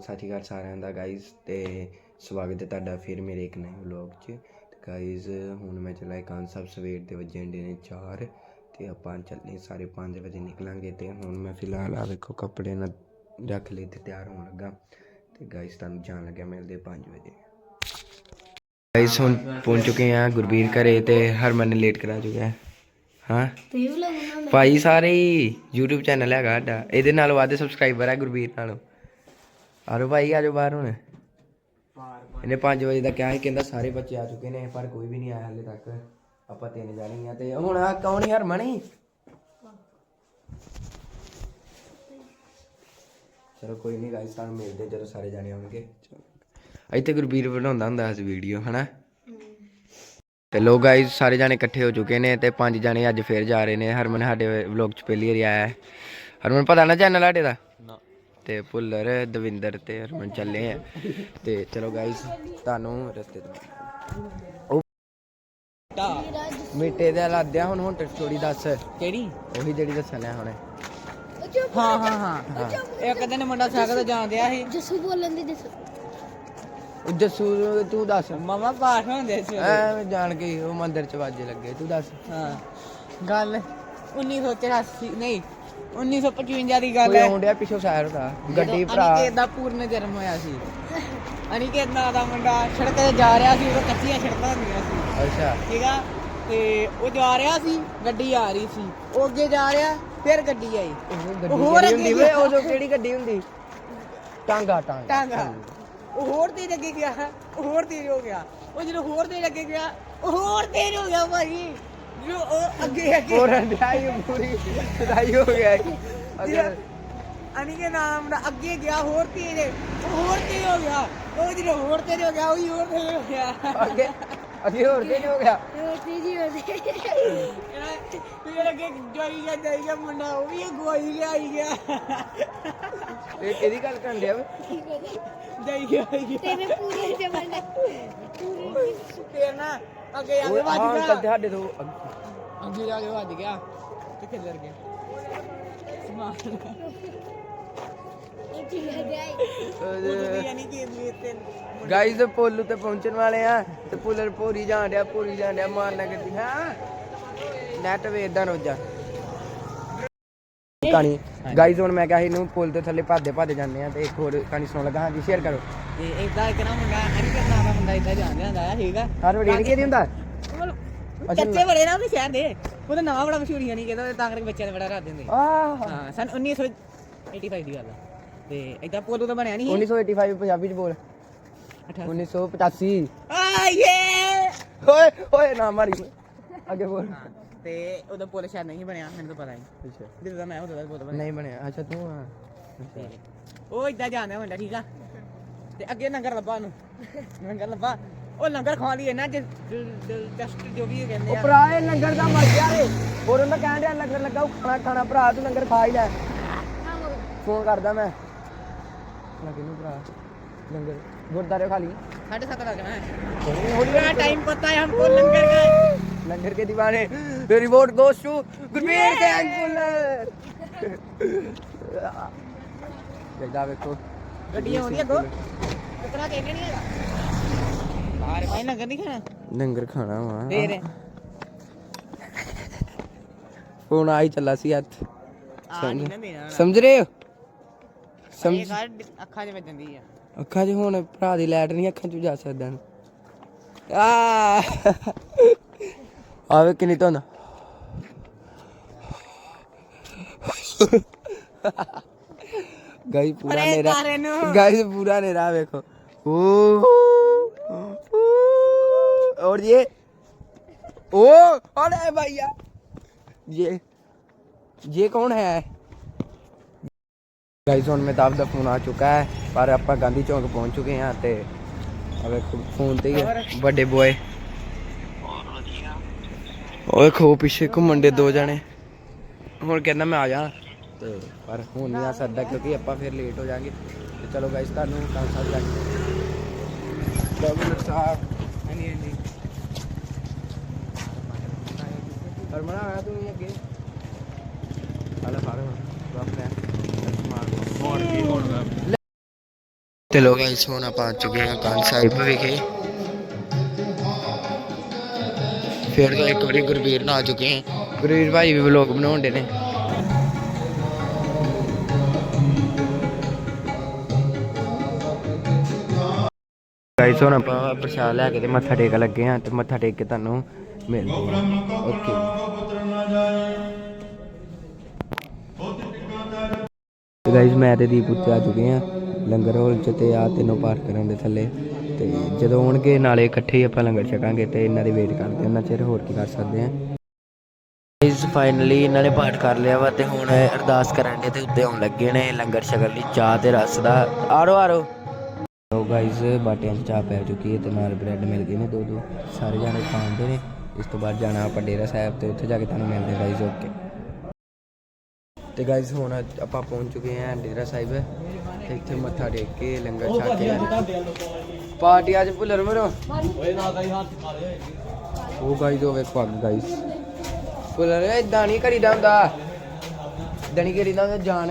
ਸਤਿ ਸ਼੍ਰੀ ਅਕਾਲ ਸਾਰਿਆਂ ਦਾ ਗਾਇਜ਼ ਤੇ ਸਵਾਗਤ ਹੈ ਤੁਹਾਡਾ ਫਿਰ ਮੇਰੇ ਇੱਕ ਨਵੇਂ ਵਲੌਗ 'ਚ। ਤੇ ਗਾਇਜ਼ ਹੁਣ ਮੈਂ ਚਲਾ ਕਾਂ ਸਾਹਿਬ ਸਵੇਰ ਦੇ ਵਜੇ ਡੇ ਨੇ 4 ਤੇ ਆਪਾਂ ਚੱਲੇ ਸਾਰੇ 5 ਵਜੇ ਨਿਕਲਾਂਗੇ ਤੇ ਹੁਣ ਮੈਂ ਫਿਲਹਾਲ ਆ ਵੇਖੋ ਕੱਪੜੇ ਨਾ ਰੱਖ ਲਏ ਤੇ ਤਿਆਰ ਹੋਣ ਲੱਗਾ। ਤੇ ਗਾਇਜ਼ ਤੁਹਾਨੂੰ ਜਾਣ ਲੱਗਿਆ ਮਿਲਦੇ 5 ਵਜੇ। ਗਾਇਜ਼ ਹੁਣ ਪਹੁੰਚ ਚੁੱਕੇ ਆ ਗੁਰਬੀਰ ਘਰੇ ਤੇ ਹਰਮਨ ਨੇ ਲੇਟ ਕਰਾ ਚੁੱਕਿਆ। ਹੈ? ਹਾਂ ਭਾਈ ਸਾਰੇ ਹੀ YouTube ਚੈਨਲ ਹੈਗਾ ਸਾਡਾ। ਇਹਦੇ ਨਾਲ ਵੱਧ ਸਬਸਕ੍ਰਾਈਬਰ ਆ ਗੁਰਬੀਰ ਨਾਲੋਂ। ਆਰੋ ਭਾਈ ਆਜੋ ਬਾਹਰ ਹੁਣ। ਇਹਨੇ 5 ਵਜੇ ਦਾ ਕਿਹਾ ਸੀ ਕਹਿੰਦਾ ਸਾਰੇ ਬੱਚੇ ਆ ਚੁੱਕੇ ਨੇ ਪਰ ਕੋਈ ਵੀ ਨਹੀਂ ਆਇਆ ਹਲੇ ਤੱਕ। ਆਪਾਂ ਤਿੰਨ ਜਾਣੇ ਆ ਤੇ ਹੁਣ ਆ ਕੌਣ ਹਰਮਨ ਹੀ? ਚਲੋ ਕੋਈ ਨਹੀਂ ਗਾਇਸ ਸਾਨੂੰ ਮਿਲਦੇ ਜਦੋਂ ਸਾਰੇ ਜਾਣੇ ਆਉਣਗੇ। ਇੱਥੇ ਗੁਰਬੀਰ ਬਣਾਉਂਦਾ ਹੁੰਦਾ ਸੀ ਵੀਡੀਓ ਹਨਾ? ਤੇ ਲੋ ਗਾਇਸ ਸਾਰੇ ਜਾਣੇ ਇਕੱਠੇ ਹੋ ਚੁੱਕੇ ਨੇ ਤੇ ਪੰਜ ਜਾਣੇ ਅੱਜ ਫੇਰ ਜਾ ਰਹੇ ਨੇ। ਹਰਮਨ ਸਾਡੇ ਵਲੌਗ ਚ ਪਹਿਲੀ ਵਾਰੀ ਆਇਆ ਹੈ। ਹਰਮਨ ਪਤਾ ਨਾ ਚੈਨਲ ਸਾਡੇ ਦਾ? ਤੇ ਭੁੱਲਰ ਦਵਿੰਦਰ ਤੇ ਹਰਮਨ ਚੱਲੇ ਆ। ਤੇ ਚਲੋ ਗਾਇਸ ਤੁਹਾਨੂੰ ਰਸਤੇ ਤੋਂ ਮਿੱਟੇ ਦੇ ਲਾਦਿਆ ਹੁਣ ਹੁਣ ਸਟੋਰੀ ਦੱਸ। ਕਿਹੜੀ? ਉਹੀ ਜਿਹੜੀ ਦੱਸਣਾ ਹੁਣੇ। ਹਾਂ ਹਾਂ ਹਾਂ ਇੱਕ ਦਿਨ ਮੁੰਡਾ ਸਾਈਕਲ ਤੇ ਜਾਂਦਿਆ ਸੀ। ਜਸੂ ਬੋਲਣ ਦੀ ਦੱਸੋ। ਉਹ ਜੱਸੂ ਤੂੰ ਦੱਸ। ਮਾਮਾ ਪਾਠ ਹੁੰਦੇ ਸੀ। ਐ ਜਾਣ ਕੇ ਉਹ ਮੰਦਿਰ ਚ ਵਾਜੇ ਲੱਗੇ ਤੂੰ ਦੱਸ। ਹਾਂ। ਗੱਲ 1984 ਨਹੀਂ 1955 ਦੀ ਗੱਲ ਕੋਈ ਹੈ। ਆਉਂਦਿਆ ਪਿੱਛੋਂ ਸਾਇਰ ਦਾ ਗੱਡੀ ਭਰਾ। ਅਨਿਕੇਤ ਦਾ ਪੂਰਨ ਜਨਮ ਹੋਇਆ ਸੀ। ਅਨਿਕੇਤ ਨਾਂ ਦਾ ਮੁੰਡਾ ਸੜਕ ਤੇ ਜਾ ਰਿਹਾ ਸੀ ਉਦੋਂ ਕੱਚੀਆਂ ਸੜਕਾਂ ਹੁੰਦੀਆਂ ਸੀ। ਅੱਛਾ। ਠੀਕ ਆ? ਤੇ ਉਹ ਜਾ ਰਿਹਾ ਸੀ ਗੱਡੀ ਆ ਰਹੀ ਸੀ। ਉਹ ਅੱਗੇ ਜਾ ਰਿਹਾ ਫਿਰ ਗੱਡੀ ਆਈ। ਉਹ ਗੱਡੀ ਹੋਰ ਅੱਗੇ ਵੇ ਉਦੋਂ ਕਿਹੜੀ ਗੱਡੀ ਹੁੰਦੀ? ਟਾਂਗਾ ਟਾਂਗਾ। ਟਾਂਗਾ। ਉਹ ਹੋਰ ਤੇਜ਼ ਅੱਗੇ ਗਿਆ। ਉਹ ਹੋਰ ਤੇਜ਼ ਹੋ ਗਿਆ। ਉਹ ਜਦੋਂ ਹੋਰ ਤੇਜ਼ ਅੱਗੇ ਗਿਆ ਉਹ ਹੋਰ ਤੇਜ਼ ਹੋ ਗਿਆ ਭਾਈ। ਜੋ ਉਹ ਅੱਗੇ ਅੱਗੇ ਹੋਰ ਅੰਡਾਈ ਪੂਰੀ ਸਦਾਈ ਹੋ ਗਿਆ। ਅਗਰ ਅਨੀ ਕੇ ਨਾਮ ਦਾ ਅੱਗੇ ਗਿਆ ਹੋਰ ਤੇਜ਼ ਉਹ ਹੋਰ ਤੇਜ਼ ਹੋ ਗਿਆ। ਉਹ ਜਦੋਂ ਹੋਰ ਤੇਜ਼ ਹੋ ਗਿਆ ਉਹ ਹੀ ਹੋਰ ਤੇਜ਼ ਹੋ ਗਿਆ। ਅੱਗੇ ਅੱਗੇ ਹੋਰ ਕੀ ਹੋ ਗਿਆ। ਰੋਟੀ ਜੀ ਉਹਦੇ ਫਿਰ ਅੱਗੇ ਜਾਈ ਗਿਆ ਜਾਈ ਗਿਆ ਮੁੰਡਾ ਉਹ ਵੀ ਗਵਾਈ ਗਿਆ ਆਈ ਗਿਆ। ਇਹ ਕਿਹਦੀ ਗੱਲ ਕਰਨ ਡਿਆ ਵੇ? ਜਾਈ ਗਿਆ ਆਈ ਗਿਆ। ਤੇਰੇ ਪੂਰੇ ਜਮਾਨੇ ਤੇ ਨਾ। ਅੱਗੇ ਆ ਕੇ ਉਹ ਵੱਜ ਹਾਂ ਗਿਆ। ਕੱਲ ਸਾਡੇ ਤੋਂ ਅੱਗੇ- ਅੱਗੇ ਜਾ ਕੇ ਵੱਜ ਗਿਆ। ਤੇ ਖਿੱਲਰ ਗਿਆ? ਸਮਾਨ। ਇੱਕ ਹੀ ਜਾਈ ਉਹਦੀ ਯਾਨੀ ਕਿ ਮੇਰੇ ਤੇ ਗਾਈਜ਼ ਪੋਲੂ ਤੇ ਪਹੁੰਚਣ ਵਾਲੇ ਆ। ਤੇ ਪੁੱਲਰ ਪੂਰੀ ਜਾਣ ਡਿਆ ਪੂਰੀ ਜਾਣ ਡਿਆ ਮਾਰਨਾ ਗੱਡੀ। ਹਾਂ? ਨੈਟ ਵੇਚਦਾ ਰੋਜਾ। ਕਹਾਣੀ। ਗਾਈਜ਼ ਹੁਣ ਮੈਂ ਕਿਹਾ ਸੀ ਇਹਨੂੰ ਪੁੱਲ ਦੇ ਥੱਲੇ ਭੱਜਦੇ ਭੱਜਦੇ ਜਾਂਦੇ ਆ ਤੇ ਇੱਕ ਹੋਰ ਕਹਾਣੀ ਸੁਣਨ ਲੱਗਾ। ਹਾਂਜੀ ਸ਼ੇਅਰ ਕਰੋ। ਤੇ ਇਦਾਂ ਇੱਕ ਨਾ ਮੁੰਡਾ ਅਨੀ ਕਰਨਾ ਦਾ ਮੁੰਡਾ ਇਦਾਂ ਜਾਂਦੇ ਹੁੰਦਾ ਆ ਠੀਕ ਆ? ਹਰ ਨਹੀਂ ਕਿਹਦੀ ਹੁੰਦਾ? ਕੱਚੇ ਬੜੇ ਨਾ ਉਹਦੇ ਸ਼ਹਿਰ ਦੇ। ਉਹਦਾ ਨਾਮ ਬੜਾ ਮਸ਼ਹੂਰ ਹੀ ਨਹੀਂ ਕਹਿੰਦਾ ਤਾਂ ਕਰਕੇ ਬੱਚਿਆਂ ਦੇ ਬੜਾ ਰੱਖ ਦਿੰਦੇ ਹਾਂ ਸਨ 1985 ਦੀ ਗੱਲ ਆ। ਤੇ ਇਦਾਂ ਪੋਲੋ ਤਾਂ ਬਣਿਆ ਨਹੀਂ 1985 ਪੰਜਾਬੀ ਚ ਬੋਲ। 1985 ਆ ਯੇ! ਓਏ ਓਏ ਨਾ ਮਾਰੀ। ਅੱਗੇ ਬੋਲ। ਤੇ ਉਦੋਂ ਪੁਲ ਸ਼ਾਇਦ ਨਹੀਂ ਬਣਿਆ ਮੈਨੂੰ ਤਾਂ ਪਤਾ ਨਹੀਂ। ਅੱਛਾ। ਜਦੋਂ ਮੈਂ ਉਦੋਂ ਦਾ ਬਣਿਆ। ਨਹੀਂ ਬਣਿਆ ਅੱਛਾ ਤੂੰ ਆ। ਉਹ ਇਦਾਂ ਜਾਂਦਾ ਹੁੰਦਾ ਠੀਕ ਆ? ਤੇ ਅੱਗੇ ਲੰਗਰ ਲੱਭਾ ਨੂੰ ਲੰਗਰ ਲੱਭਾ। ਉਹ ਲੰਗਰ ਖਾ ਲਈ ਨਾ ਜਸਟ ਜੋ ਵੀ ਕਹਿੰਦੇ ਆ। ਭਰਾ ਇਹ ਲੰਗਰ ਦਾ ਮਰ ਗਿਆ ਰੇ ਹੋਰ ਮੈਂ ਕਹਿਣ ਰਿਹਾ ਲੰਗਰ ਲੱਗਾ ਉਹ ਖਾਣਾ ਖਾਣਾ ਭਰਾ ਤੂੰ ਲੰਗਰ ਖਾ ਹੀ ਲੈ। ਫੋਨ ਕਰਦਾ ਮੈਂ। ਲੱਗੇ ਨੂੰ ਭਰਾ ਲੰਗਰ ਗੁਰਦਾਰੇ ਖਾ ਲਈ। 7:30 ਲੱਗਣਾ ਹੈ ਟਾਈਮ ਪਤਾ ਹੈ ਹਮਕੋ ਲੰਗਰ ਦਾ लंगर के दीवाने revolt goes to Gurbir Singh Fuller जा ਵੇਖੋ गड्डियां होनी है दो कितना देने नहीं है अरे भाई लंगर नहीं खाना ਲੰਗਰ ਖਾਣਾ ਵਾ दे रहे ਹੁਣ ਆਈ ਚੱਲਾ ਸੀ ਹੱਥ आ नहीं ना देना ਸਮਝ ਰਹੇ ਹੋ ये ਸਮਝ कार्ड अखा च बजन दी है ਅੱਖਾਂ 'ਚ ਹੁਣ ਭਰਾ ਦੀ ਲਾਈਟ ਨਹੀਂ ਅੱਖਾਂ 'ਚ ਜਾ ਸਕਦਾ ਨੂੰ ਆ ਆਵੇ ਕਿੰਨੀ ਧੁੰਦ ਗਾਈ ਪੂਰਾ ਅਰੇ ਨੇਰਾ ਤਾਰੇ ਨੂੰ। ਗਾਈ ਪੂਰਾ ਨੇਰਾ ਵੇਖੋ ਓ और ये ओ अरे भैया ये ये कौन है ਗਾਈਸ ਹੁਣ ਮਹਿਤਾਬ ਦਾ ਫੋਨ ਆ ਚੁੱਕਾ ਹੈ ਪਰ ਆਪਾਂ ਗਾਂਧੀ ਚੌਂਕ ਪਹੁੰਚ ਚੁੱਕੇ ਹਾਂ ਤੇ ਆ ਵੇਖੋ ਫੋਨ ਤੇ ਹੀ ਹੈ ਵੱਡੇ ਬੋਏ ਓਏ ਖੋ ਪਿੱਛੇ ਘੁੰਮਣ ਦੋ ਜਾਣੇ। ਹੁਣ ਕਹਿੰਦਾ ਮੈਂ ਆ ਜਾ। ਤੇ ਪਰ ਹੁਣ ਨਹੀਂ ਆ ਸਕਦਾ ਕਿਉਂਕਿ ਆਪਾਂ ਫਿਰ ਲੇਟ ਹੋ ਜਾਾਂਗੇ। ਤੇ ਚਲੋ ਗਾਇਸ ਤੁਹਾਨੂੰ ਕੱਲ ਸਾਹਿਬ ਲੱਗ ਡਾਕਟਰ ਸਾਹਿਬ ਹਾਂਜੀ ਹਾਂਜੀ। ਹਰਮਨ ਆਇਆ ਤੂੰ ਅੱਗੇ। ਹਲਾ ਫਾਰਮ ਬਾਪ ਤੇ ਲੋਕ ਇਸ ਹੁਣ ਆਪਾਂ ਚੁੱਕੇ ਹਾਂ ਕਾਨ ਸਾਹਿਬ ਫਿਰ ਤੋਂ ਇੱਕ ਵਾਰੀ ਗੁਰਵੀਰ ਨਾਲ ਆ ਚੁੱਕੇ ਹਾਂ। ਗੁਰਵੀਰ ਭਾਈ ਵੀ ਵਲੌਗ ਬਣਾਉਂਦੇ ਨੇ। ਗਾਇਸ ਹੁਣ ਆਪਾਂ ਪ੍ਰਸ਼ਾਦ ਲੈ ਕੇ ਤੇ ਮੱਥਾ ਟੇਕ ਲੱਗੇ ਹਾਂ ਤੇ ਮੱਥਾ ਟੇਕ ਕੇ ਤੁਹਾਨੂੰ ਮਿਲਦੇ ਹਾਂ। ਓਕੇ ਗਾਇਸ ਮੈਂ ਤੇ ਦੀਪ ਉੱਤੇ ਆ ਚੁੱਕੇ ਆ ਲੰਗਰ ਹਾਲ ਚ ਤੇ ਆ ਤੈਨੂੰ ਪਾਰ ਕਰਨ ਦੇ ਥੱਲੇ। ਤੇ ਜਦੋਂ ਆਉਣਗੇ ਨਾਲੇ ਇਕੱਠੇ ਹੀ ਆਪਾਂ ਲੰਗਰ ਛਕਾਂਗੇ ਤੇ ਇਹਨਾਂ ਦੀ ਵੇਟ ਕਰਦੇ ਉਹਨਾਂ ਚਿਰ ਹੋਰ ਕੀ ਕਰ ਸਕਦੇ ਆ ਗਾਇਸ ਫਾਈਨਲੀ ਇਹਨਾਂ ਨੇ ਪਾਠ ਕਰ ਲਿਆ ਵਾ ਤੇ ਹੁਣ ਅਰਦਾਸ ਕਰਨ ਦੇ ਤੇ ਉੱਤੇ ਆਉਣ ਲੱਗੇ ਨੇ ਲੰਗਰ ਛਕਣ ਲਈ ਚਾਹ ਤੇ ਰਸ ਦਾ। ਆਰੋ ਆਰੋ। ਲੋ ਗਾਇਸ ਬਾਟਿਆਂ 'ਚ ਚਾਹ ਪੈ ਚੁੱਕੀ ਹੈ ਤੇ ਨਾਲ ਬ੍ਰੈਡ ਮਿਲ ਗਏ ਨੇ ਦੋ ਦੋ। ਸਾਰੇ ਜਾਣੇ ਖਾਂਦੇ ਨੇ। ਇਸ ਤੋਂ ਬਾਅਦ ਜਾਣਾ ਆਪਾਂ ਡੇਰਾ ਸਾਹਿਬ ਤੇ ਉੱਥੇ ਜਾ ਕੇ ਤੁਹਾਨੂੰ ਮਿਲਦੇ ਗਾਇਸ ਓਕੇ ਤੇ ਗਾਇਸ ਹੁਣ ਆਪਾਂ ਪਹੁੰਚ ਚੁੱਕੇ ਹਾਂ ਡੇਰਾ ਸਾਹਿਬ। ਤੇ ਇੱਥੇ ਮੱਥਾ ਟੇਕ ਕੇ ਲੰਗਰ ਛਕ ਕੇ ਪਾਰਟੀ ਅੱਜ ਭੁੱਲਰ ਮਰੋ। ਓਏ ਨਾ ਗਈ ਹੱਥ ਲੈ ਉਹ ਗਾਇਸ ਉਹ ਵੇਖ ਪੱਗ ਗਾਇਸ ਭੁੱਲਰ ਇਦਾਂ ਨਹੀਂ ਕਰੀਦਾ ਹੁੰਦਾ। ਦਣੀ ਕਰੀਦਾ ਹੁੰਦਾ ਜਾਨ।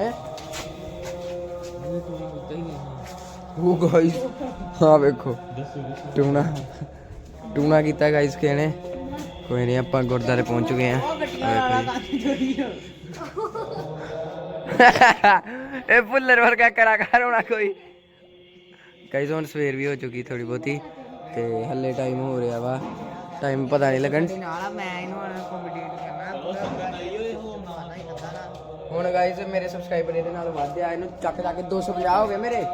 ਉਹ ਗਾਇਸ ਹਾਂ ਵੇਖੋ ਟੂਣਾ। ਟੂਣਾ ਕੀਤਾ ਗਾਇਸ ਕਿਹਨੇ? ਕੋਈ ਨਹੀਂ ਆਪਾਂ ਗੁਰਦਾਰੇ ਪਹੁੰਚ ਚੁੱਕੇ ਆ ਇਹ ਭੁੱਲਰ ਵਰਗਾ ਕਲਾਕਾਰ ਹੋਣਾ ਕੋਈ। ਗਾਇਸ ਹੁਣ ਸਵੇਰ ਵੀ ਹੋ ਚੁੱਕੀ ਥੋੜੀ ਬਹੁਤੀ ਤੇ ਹੱਲੇ ਟਾਈਮ ਹੋ ਰਿਹਾ ਵਾ। ਟਾਈਮ ਪਤਾ ਨਹੀਂ ਲੱਗਣ। ਨਾਲ ਮੈਂ ਇਹਨੂੰ ਕੰਪੀਟੀਟ ਕਰਨਾ ਹੁਣ ਗਾਇਸ ਮੇਰੇ ਸਬਸਕ੍ਰਾਈਬਰ ਇਹਦੇ ਨਾਲ ਵੱਧ ਆ ਇਹਨੂੰ ਚੱਕ ਚੱਕ 250 ਹੋ ਗਏ ਮੇਰੇ ਇਹ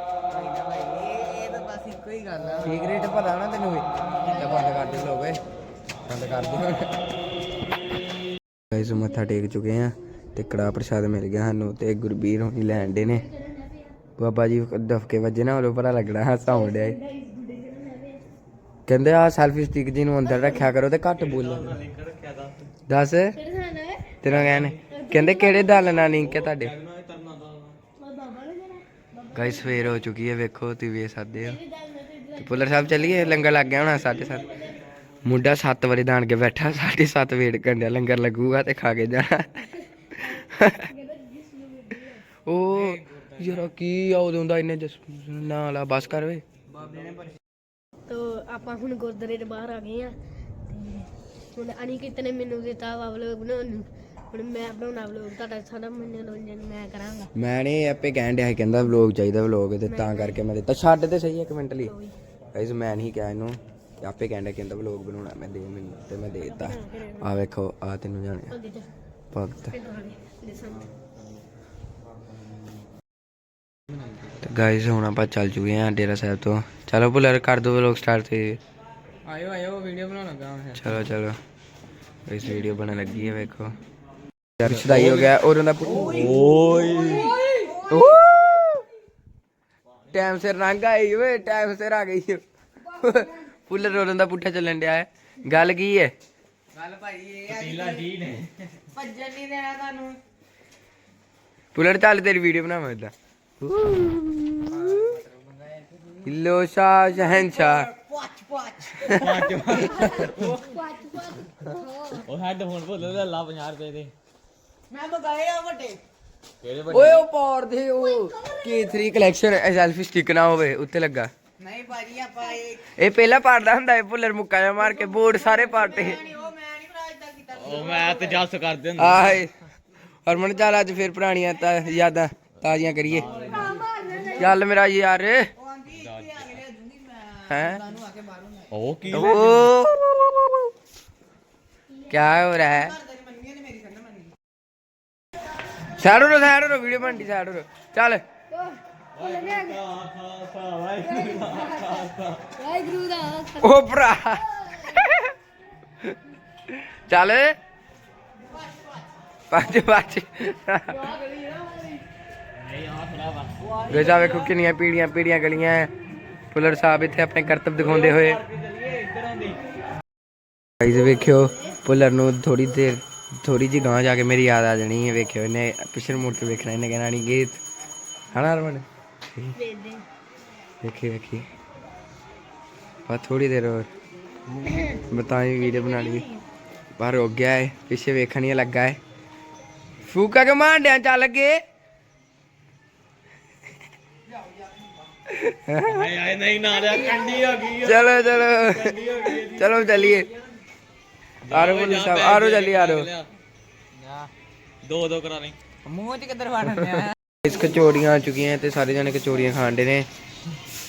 ਤਾਂ ਬਸ ਇੱਕੋ ਹੀ ਗੱਲ ਆ ਠੀਕ ਰੇਟ ਪਤਾ ਨਾ ਤੈਨੂੰ ਵੀ। ਤੇ ਬੰਦ ਕਰ ਦੇ ਲੋਗੇ ਬੰਦ ਕਰ ਦੇ। ਗਾਇਸ ਮੱਥਾ ਟੇਕ ਚੁੱਕੇ ਆ ਤੇ ਕੜਾ ਪ੍ਰਸ਼ਾਦ ਮਿਲ ਗਿਆ ਸਾਨੂੰ ਤੇ ਗੁਰਬੀਰ ਹੋਣੀ ਲੈਣ ਦੇ ਨੇ। ਬਾਬਾ ਜੀ ਦਫਕੇ ਵੱਜੇ ਨਾ ਉਹਨੂੰ ਪਤਾ ਲੱਗਣਾ ਹਾਸਾ ਆਉਣ ਡਿਆ ਏ। ਕਹਿੰਦੇ ਆ ਸੈਲਫੀ ਸਟਿਕ ਜੀ ਨੂੰ ਅੰਦਰ ਰੱਖਿਆ ਕਰੋ ਤੇ ਘੱਟ ਬੋਲੋ। ਦੱਸ। ਤੇਰਾ ਕਹਿਣ ਕਹਿੰਦੇ ਕਿਹੜੇ ਦਲ ਨਾਲ ਲਿੰਕ ਹੈ ਤੁਹਾਡੇ? ਗਾਇਸ ਸਵੇਰ ਹੋ ਚੁੱਕੀ ਹੈ, ਵੇਖੋ ਤੁਸੀਂ ਵੇਖ ਸਕਦੇ ਆ ਤੇ ਪੁੱਲਰ ਸਾਹਿਬ ਚੱਲੀਏ, ਲੰਗਰ ਲੱਗ ਗਿਆ ਹੋਣਾ 7:30 ਮੁੰਡਾ 7 ਵਜੇ ਦਾਣ ਕੇ ਬੈਠਾ 7:30 ਵੇਟ ਕਰਨ ਡਿਆ, ਲੰਗਰ ਲੱਗੂਗਾ ਤੇ ਖਾ ਕੇ ਜਾਣਾ। ਉਹ ਯਾਰ ਕੀ ਆ ਉਦੋਂ ਦਾ ਇਹਨੇ ਜਸ ਨਾ ਲਾ ਬਸ ਕਰ ਵੇ ਤੋ ਆਪਾਂ ਹੁਣ ਗੁਰਦੁਆਰੇ ਦੇ ਬਾਹਰ ਆ ਗਏ ਆ ਤੇ ਹੁਣ ਅਨਿਕੇਤ ਨੇ ਮੈਨੂੰ ਦਿੱਤਾ ਵਾ ਵਲੋਗ ਬਣਾਉਣ ਨੂੰ। ਹੁਣ ਮੈਂ ਬਣਾਉਣਾ ਵਲੋਗ ਤੁਹਾਡਾ ਸਾਰਾ ਮਨੋਰੰਜਨ ਮੈਂ ਕਰਾਂਗਾ। ਮੈਂ ਨਹੀਂ ਆਪੇ ਕਹਿਣ ਡਿਆ ਸੀ ਕਹਿੰਦਾ ਵਲੌਗ ਚਾਹੀਦਾ ਵਲੌਗ ਤੇ ਤਾਂ ਕਰਕੇ ਮੈਂ ਦਿੱਤਾ। ਛੱਡ ਤੇ ਸਹੀ ਇੱਕ ਮਿੰਟ ਲਈ। ਗਾਇਸ ਮੈਂ ਨਹੀਂ ਕਿਹਾ ਇਹਨੂੰ। ਇਹ ਆਪੇ ਕਹਿੰਦਾ ਕਹਿੰਦਾ ਵਲੌਗ ਬਣਾਉਣਾ ਮੈਂ ਦੇ ਮੈਨੂੰ ਤੇ ਮੈਂ ਦੇ ਦਿੱਤਾ। ਆ ਵੇਖੋ ਆ ਤੈਨੂੰ ਜਾਣਿਆ। ਭਗਤ। ਦੇ ਸੰਤ ਤੇ ਗਾਇਸ ਹੁਣ ਆਪਾਂ ਚੱਲ ਚੁੱਕੇ ਹਾਂ ਡੇਰਾ ਸਾਹਿਬ ਤੋਂ। ਚਲੋ ਭੁੱਲਰ ਕਰ ਦੋ ਵਲੌਗ ਸਟਾਰਟ ਤੇ। ਆਇਓ ਆਇਓ ਵੀਡੀਓ ਬਣਾਉਣ ਲੱਗਾ ਮੈਂ ਚਲੋ ਚਲੋ। ਇਸ ਵੀਡੀਓ ਬਣਨ ਲੱਗੀ ਹੈ ਵੇਖੋ। ਯਾਰ ਛਦਾਈ ਹੋ ਗਿਆ। ਔਰ ਉਹਦਾ ਓਏ। ਟਾਈਮ ਸਿਰ ਲੰਘ ਆਈ ਓਏ ਟਾਈਮ ਸਿਰ ਆ ਗਈ। ਫੁੱਲ ਰੋਲਣ ਦਾ ਪੁੱਠਾ ਚੱਲਣ ਡਿਆ ਹੈ। ਗੱਲ ਕੀ ਹੈ? ਗੱਲ ਭਾਈ ਇਹ ਆ ਪੀਲਾ ਜੀ ਨੇ ਭੱਜਣ ਨਹੀਂ ਦੇਣਾ ਤੁਹਾਨੂੰ। ਪੁੱਲਰ ਚੱਲ ਤੇਰੀ ਵੀਡੀਓ ਬਣਾਵਾਂ ਇਦਾਂ। ਹਿੱਲੋ ਸ਼ਾਹ ਸ਼ਹਿਨਸ਼ਾਹ ਪੱਚ ਪੱਚ ਉਹ ਹੈਡਫੋਨ ਭੁੱਲ ਲਾ 50 ਰੁਪਏ ਦੇ। ਮੈਂ ਤਾਂ ਗਏ ਆ ਵੱਡੇ। ਕਿਹੜੇ ਓਏ ਉਹ ਪਾਰ ਦੇ ਉਹ K3 ਕਲੈਕਸ਼ਨ ਸੈਲਫੀ ਸਟਿਕ ਨਾ ਹੋਵੇ ਉੱਤੇ ਲੱਗਾ। ਨਹੀਂ ਭਾਜੀ ਆਪਾਂ ਇਹ ਇਹ ਪਹਿਲਾਂ ਪਾੜਦਾ ਹੁੰਦਾ ਇਹ ਭੁੱਲਰ ਮੁੱਕਾ ਜਾ ਮਾਰ ਕੇ ਬੋਰਡ ਸਾਰੇ ਪਾੜਤੇ। ਉਹ ਮੈਂ ਨਹੀਂ ਭਰਾ ਇਦਾਂ ਕੀਤਾ ਉਹ ਮੈਂ ਤੇ ਜੱਸ ਕਰਦੇ ਹੁੰਦੇ ਆਏ ਹਰਮਨ ਚੱਲ ਅੱਜ ਫਿਰ ਪੁਰਾਣੀਆਂ ਤਾਂ ਯਾਦਾਂ। ਤਾਜ਼ੀਆਂ ਕਰੀਏ। ਚੱਲ ਮੇਰਾ ਯਾਰ। ਹੈ? ਉਹ ਕੀ ਕੀ ਹੋ ਰਿਹਾ ਹੈ? ਸਾਈਡ ਹੋ ਸਾਈਡ ਹੋ ਵੀਡੀਓ ਬਣਦੀ ਸਾਈਡ ਹੋ ਚੱਲ। ਉਹ ਭਰਾ। ਚੱਲ। ਪੰਜ ਪੰਜ। ਗਜਾ ਵੇਖੋ ਕਿੰਨੀਆਂ ਪੀੜੀਆਂ ਪੀੜੀਆਂ ਗਲੀਆਂ ਐ। ਪੁਲਰ ਸਾਹਿਬ ਇੱਥੇ ਆਪਣੇ ਕਰਤੱਵ ਦਿਖਾਉਂਦੇ ਹੋਏ। ਗਾਈਜ਼ ਵੇਖਿਓ ਪੁਲਰ ਨੂੰ ਥੋੜੀ ਦੇਰ ਥੋੜੀ ਜਿਹੀ ਗਾਂ ਜਾ ਕੇ ਮੇਰੀ ਯਾਦ ਆ ਜਾਣੀ ਹੈ ਵੇਖਿਓ ਇਹਨੇ ਪਿਛੜ ਮੁੜ ਕੇ ਵੇਖਣਾ ਇਹਨੇ ਕਹਿਣਾ ਨਹੀਂ ਗੀਤ। ਹਣਾ ਹਰਮਨ? ਵੇਦੇ ਵੇਖੀ ਵੇਖੀ। ਬਸ ਥੋੜੀ ਦੇਰ ਹੋਰ। ਬਤਾਈ ਵੀਡੀਓ ਬਣਾ ਲਈ। ਬਾਹਰ ਹੋ ਗਿਆ ਹੈ ਪਿੱਛੇ ਵੇਖਣ ਹੀ ਲੱਗਾ ਹੈ ਫੂਕਾ ਕੇ ਮਾਂਡਿਆਂ ਚੱਲ ਗਏ ਹਾਏ ਹਾਏ ਨਹੀਂ ਨਾ ਰਿਆ ਕੰਡੀ ਹੋ ਗਈ ਆ। ਚਲੋ ਚਲੋ। ਚਲੋ ਚੱਲੀਏ। ਆਰੋ ਪੁਲਿਸ ਸਾਹਿਬ ਆਰੋ ਚੱਲੀਏ ਆਰੋ। ਦੋ ਦੋ ਕਰਾ ਲਈ। ਮੂੰਹ 'ਚ ਕਿੱਧਰ ਫੜਨ ਆ ਇਸ ਕਚੋੜੀਆਂ ਆ ਚੁੱਕੀਆਂ ਤੇ ਸਾਰੇ ਜਣੇ ਕਚੋੜੀਆਂ ਖਾਣ ਦੇ ਨੇ।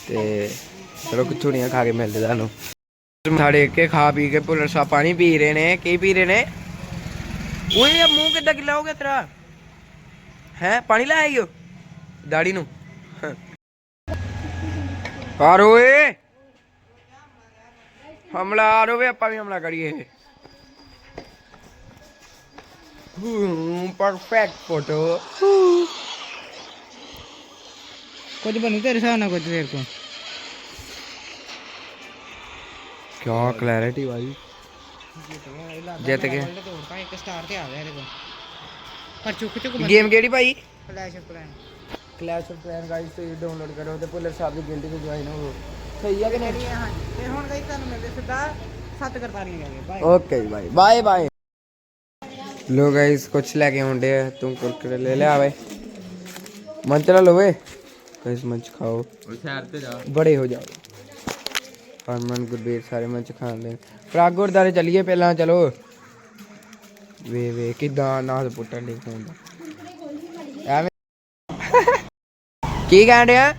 ਤੇ ਚਲੋ ਕਚੋੜੀਆਂ ਖਾ ਕੇ ਮਿਲਦੇ ਤੁਹਾਨੂੰ। ਸਾਡੇ ਕੇ ਖਾ ਪੀ ਕੇ ਭੁੱਲਰ ਸਾਹਿਬ ਪਾਣੀ ਪੀ ਰਹੇ ਨੇ। ਕੀ ਪੀ ਰਹੇ ਨੇ? ਓਏ ਇਹ ਮੂੰਹ ਕਿੱਦਾਂ ਗਿੱਲਾ ਹੋ ਗਿਆ ਤੇਰਾ? ਹੈ ਪਾਣੀ ਲੈ ਆਈਓ ਦਾੜੀ ਨੂੰ। ਪਰ ਓਏ ਹਮਲਾ ਆ ਰੋਵੇ ਆਪਾਂ ਵੀ ਹਮਲਾ ਕਰੀਏ। ਹੂੰ ਪਰਫੈਕਟ ਫੋਟੋ ਕੁਝ ਬਣੂ ਤੇਰੇ ਹਿਸਾਬ ਨਾਲ ਕੁਝ ਫੇਰ ਤੋਂ ਕਿਆ ਕਲੈਰਿਟੀ ਭਾਈ ਜਿੱਤ ਗਏ। ਇੱਕ ਸਟਾਰ ਤੇ ਆ ਗਿਆ ਇਹਦੇ ਕੋਲ। ਪਰ ਚੁੱਕ ਚੁੱਕ ਗੇਮ ਕਿਹੜੀ ਭਾਈ? Flash plan clash of clan guys ਤੇ ਡਾਊਨਲੋਡ ਕਰੋ ਤੇ ਭੁੱਲਰ ਸਾਹਿਬ ਦੀ ਗਿਲਟੀ ਤੇ ਜੁਆਇਨ ਹੋਵੋ ਸਹੀ ਹੈ ਕਿ ਨਹੀਂ? ਹਾਂ ਤੇ ਹੁਣ ਗਈ ਤੁਹਾਨੂੰ ਮਿਲਦੇ ਸਿੱਧਾ ਸੱਤ ਕਰਤਾਰੀਆਂ ਕੇ ਬਾਏ ਓਕੇ ਜੀ ਬਾਈ ਬਾਏ ਬਾਏ ਲੋ ਗਾਇਸ ਕੁਛ ਲੈ ਕੇ ਆਉਂਦੇ ਆ। ਤੂੰ ਕੁਰਕਰੇ ਲੈ ਲੈ ਆਵੇ ਮਨ ਚਲਾ ਲੋਵੇ ਗਾਇਸ ਮੰਚ ਖਾਓ। ਉਹ ਸ਼ਹਿਰ ਤੇ ਜਾ। ਬੜੇ ਹੋ ਜਾਓ। ਹਰਮਨ ਗੁਰਬੀਰ ਸਾਰੇ ਮੰਚ ਖਾਂਦੇ ਫਰਾਗ ਗੁਰਦਾਰੇ ਚੱਲੀਏ ਪਹਿਲਾਂ ਚਲੋ। ਵੇ ਵੇ ਕਿਦਾਂ ਨਾਲ ਪੁੱਟਣ ਲਈ ਫੋਨ ਦਾ। ਐਵੇਂ ਕੀ ਕਹਿਣ ਡਿਆ?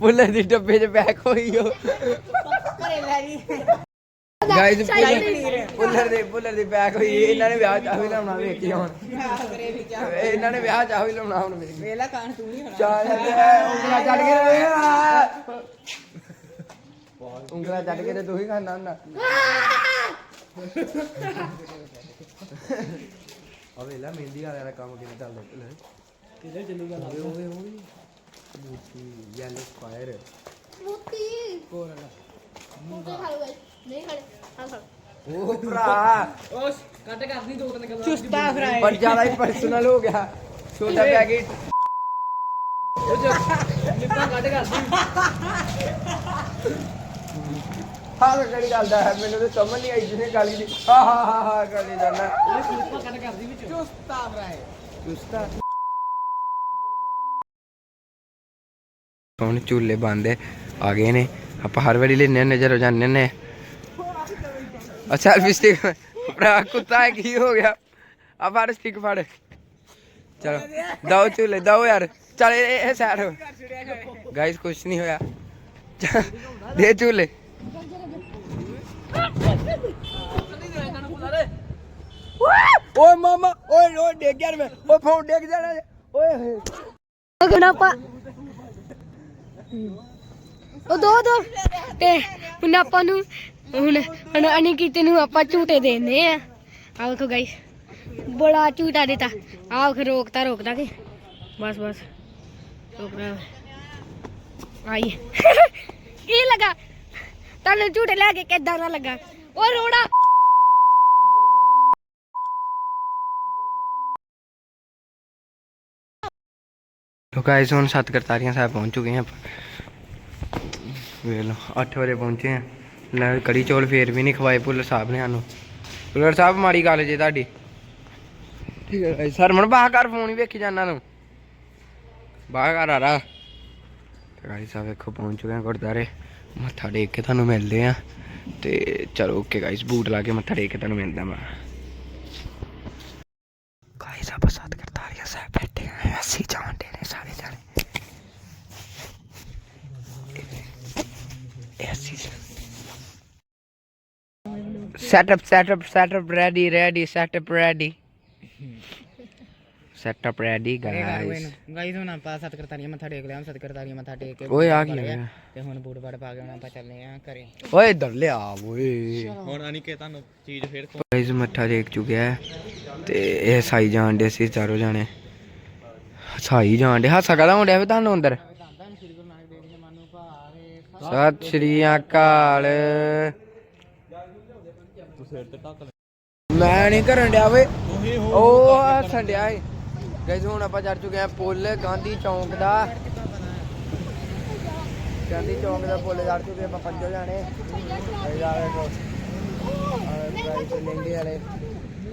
ਬੁੱਲੇ ਦੀ ਡੱਬੇ 'ਚ ਪੈਕ ਹੋਈ ਹੋ ਗਾਇਸ ਬੁੱਲਰ ਦੇ ਬੁੱਲਰ ਦੀ ਪੈਕ ਹੋਈ ਇਹਨਾਂ ਨੇ ਵਿਆਹ ਚਾਹ ਵੀ ਲਾਉਣਾ ਵੇਖੀ ਹੁਣ। ਇਹਨਾਂ ਨੇ ਵਿਆਹ ਚਾਹ ਵੀ ਲਾਉਣਾ ਹੁਣ ਵੇਖ ਵੇਲਾ ਕਾਣ ਤੂੰ ਨਹੀਂ ਹੋਣਾ। ਚਾਹ ਉਂਗਲਾ ਕੇ ਉਂਗਲਾ ਚੱਟ ਕੇ ਤੇ ਤੂੰ ਹੀ ਖਾਣਾ ਹੁੰਦਾ। ਆ ਵੇਲਾ ਮਹਿੰਦੀ ਵਾਲਿਆਂ ਦਾ ਕੰਮ ਕਿਵੇਂ ਚੱਲਦਾ। ਭੁੱਲਰ ਕਿਹਦੇ ਚੱਲੀ ਗੱਲ ਓਏ ਓਏ ਓਏ ਮੂਤੀ ਯੈਲੋ ਸਪਾਇਰ ਮੋਤੀ। ਕੋਲ ਮੂਤੀ ਖਾ ਲਓ ਨਹੀਂ ਖਾਣੇ। ਹਾਂ ਖਾ ਉਹ ਭਰਾ। ਚੁਸਤਾ ਫਰਾਈ। ਪਰ ਜ਼ਿਆਦਾ ਹੀ ਪਰਸਨਲ ਹੋ ਗਿਆ। ਛੋਟਾ ਪੈਕੇਟ ਹਾਂ ਕਿਹੜੀ ਗੱਲ ਦਾ ਹੈ? ਮੈਨੂੰ ਤਾਂ ਸਮਝ ਨਹੀਂ ਆਈ ਜਿਹਨੇ ਗਾਲੀ ਦੀ ਹਾਂ ਹਾਂ ਹਾਂ ਹਾਂ ਗਾਲੀ ਜਾਣਾ ਚੁਸਤਾ ਫਰਾਈ ਚੁਸਤਾ। ਹੁਣ ਝੂਲੇ ਬੰਦੇ ਆ ਗਏ ਨੇ। ਆਪਾਂ ਹਰ ਵਾਰੀ ਲੈਣੇ ਨਜ਼ਰ ਹੋ ਜਾਂਦੇ ਨੇ। ਅੱਛਾ ਸਟਿਕ ਭਰਾ ਕੁੱਤਾ ਹੈ ਕੀ ਹੋ ਗਿਆ? ਆ ਫੜ ਸਟਿਕ ਫੜ। ਚਲੋ ਦਓ ਝੂਲੇ ਦਓ ਯਾਰ। ਚੱਲ ਇਹ ਇਹ ਹੋ। ਗਾਇਸ ਕੁਛ ਨਹੀਂ ਹੋਇਆ। ਚੱਲ, ਦੇ ਝੂਲੇ। ਓਏ ਮਾਮਾ, ਓਏ ਓਏ, ਡਿੱਗ ਗਿਆ ਮੈਂ ਓਏ, ਫੋਨ ਡਿੱਗ ਜਾਣਾ ਓਏ, ਹੋਏ। ਅਗਣਾ ਪਾ ਉਹ ਦੋ ਦੋ। ਤੇ ਹੁਣ ਆਪਾਂ ਨੂੰ ਹੁਣ ਹੁਣ ਅਣੀ ਨੂੰ ਆਪਾਂ ਝੂਟੇ ਦੇਣੇ ਆ। ਆ ਵੇਖੋ ਗਾਇਸ ਬੜਾ ਝੂਟਾ ਦਿੱਤਾ। ਆ ਵੇਖ, ਰੋਕਤਾ, ਰੋਕਦਾ ਕਿ। ਬਸ ਬਸ। ਰੋਕਦਾ। ਆਈ ਕੀ ਲਗਾ। ਤੁਹਾਨੂੰ ਝੂਟੇ ਲੈ ਕੇ ਕਿੱਦਾਂ ਨਾ ਲੱਗਾ? ਉਹ ਰੋੜਾ। ਲੋ ਗਾਇਸ ਹੁਣ ਸੱਤ ਕਰਤਾਰੀਆਂ ਸਾਹਿਬ ਪਹੁੰਚ ਚੁੱਕੇ ਹਾਂ ਵੇਖ ਲਓ 8 ਵਜੇ ਪਹੁੰਚੇ ਆ ਲੈ, ਕੜੀ ਚੌਲ ਫੇਰ ਵੀ ਨਹੀਂ ਖਵਾਏ, ਭੁੱਲਰ ਸਾਹਿਬ ਨੇ ਸਾਨੂੰ। ਭੁੱਲਰ ਸਾਹਿਬ, ਮਾੜੀ ਗੱਲ ਜੇ ਤੁਹਾਡੀ। ਠੀਕ ਹੈ ਗਾਇਸ ਹਰਮਨ ਬਾਹਰ ਕਰ ਫੋਨ ਹੀ ਵੇਖੀ ਜਾਂਦਾ ਤੂੰ। ਬਾਹਰ ਕਰ, ਆ ਰਾ। ਗਾਇਸ ਆ ਵੇਖੋ, ਪਹੁੰਚ ਚੁੱਕੇ ਹਾਂ ਗੁਰਦਾਰੇ ਮੱਥਾ ਟੇਕ ਕੇ ਤੁਹਾਨੂੰ ਮਿਲਦੇ ਆ। ਤੇ ਚਲੋ ਓਕੇ ਗਾਇਸ ਬੂਟ ਲਾ ਕੇ ਮੱਥਾ ਟੇਕ ਕੇ ਤੁਹਾਨੂੰ ਮਿਲਦਾ ਮੈਂ ਗਾਇਸ ਆਪਾਂ ਸਾਥ ਕਰਤਾਰੀਆਂ ਸਾਹਿਬ ਬੈਠੇ ਆ। ਅਸੀਂ ਜਾਣਦੇ ਨੇ ਸਾਰੇ ਜਾਣੇ। ਇਹ ਅਸੀਂ setup setup setup, ready ready, setup setup ready guys. Guys ਹੁਣ ਆਪਾਂ ਸੱਤ ਕਰਤਾਰੀਆਂ ਮੱਥਾ ਟੇਕ ਲਿਆ ਸੱਤ ਕਰਤਾਰੀਆਂ ਮੱਥਾ ਟੇਕ ਕੇ ਓਏ ਆ ਕੀ ਹੋਇਆ? ਤੇ ਹੁਣ ਬੂਟ ਬਾੜ ਪਾ ਕੇ ਹੁਣ ਆਪਾਂ ਚੱਲਨੇ ਆ ਘਰੇ। ਓਏ ਇੱਧਰ ਲਿਆ ਓਏ। ਹੁਣ ਅਨਿਕੇ ਤੁਹਾਨੂੰ ਚੀਜ਼ ਫੇਰ ਗਾਇਸ ਮੱਥਾ ਟੇਕ ਚੁੱਕਿਆ ਹੈ ਤੇ ਇਹ ਸਾਈ ਜਾਣ ਦੇ ਸੀ ਚਾਰੋ ਜਾਣੇ। ਸਾਈ ਜਾਣ ਦੇ ਹਾਸਾ ਕਦਾ ਹੁੰਦਿਆ ਵੀ ਤੁਹਾਨੂੰ ਅੰਦਰ? ਸਤਿ ਸ਼੍ਰੀ ਅਕਾਲ। ਮੈਂ ਨਹੀਂ ਕਰਨ ਡਿਆ ਵੇ ਉਹ ਹੱਸਣ ਡਿਆ ਏ। ਗਾਇਸ ਹੁਣ ਆਪਾਂ ਚੜ ਚੁੱਕੇ ਆ ਪੁੱਲ ਗਾਂਧੀ ਚੌਂਕ ਦਾ। ਚਾਂਦੀ ਚੌਂਕ ਦਾ ਪੁੱਲ ਚੜ ਚੁੱਕੇ ਆਪਾਂ ਪੰਜੋ ਜਾਣੇ। ਇਹ ਜਾ ਵੇਖੋ ਪ੍ਰਾਈਸ ਲੈਂਦੇ ਵਾਲੇ।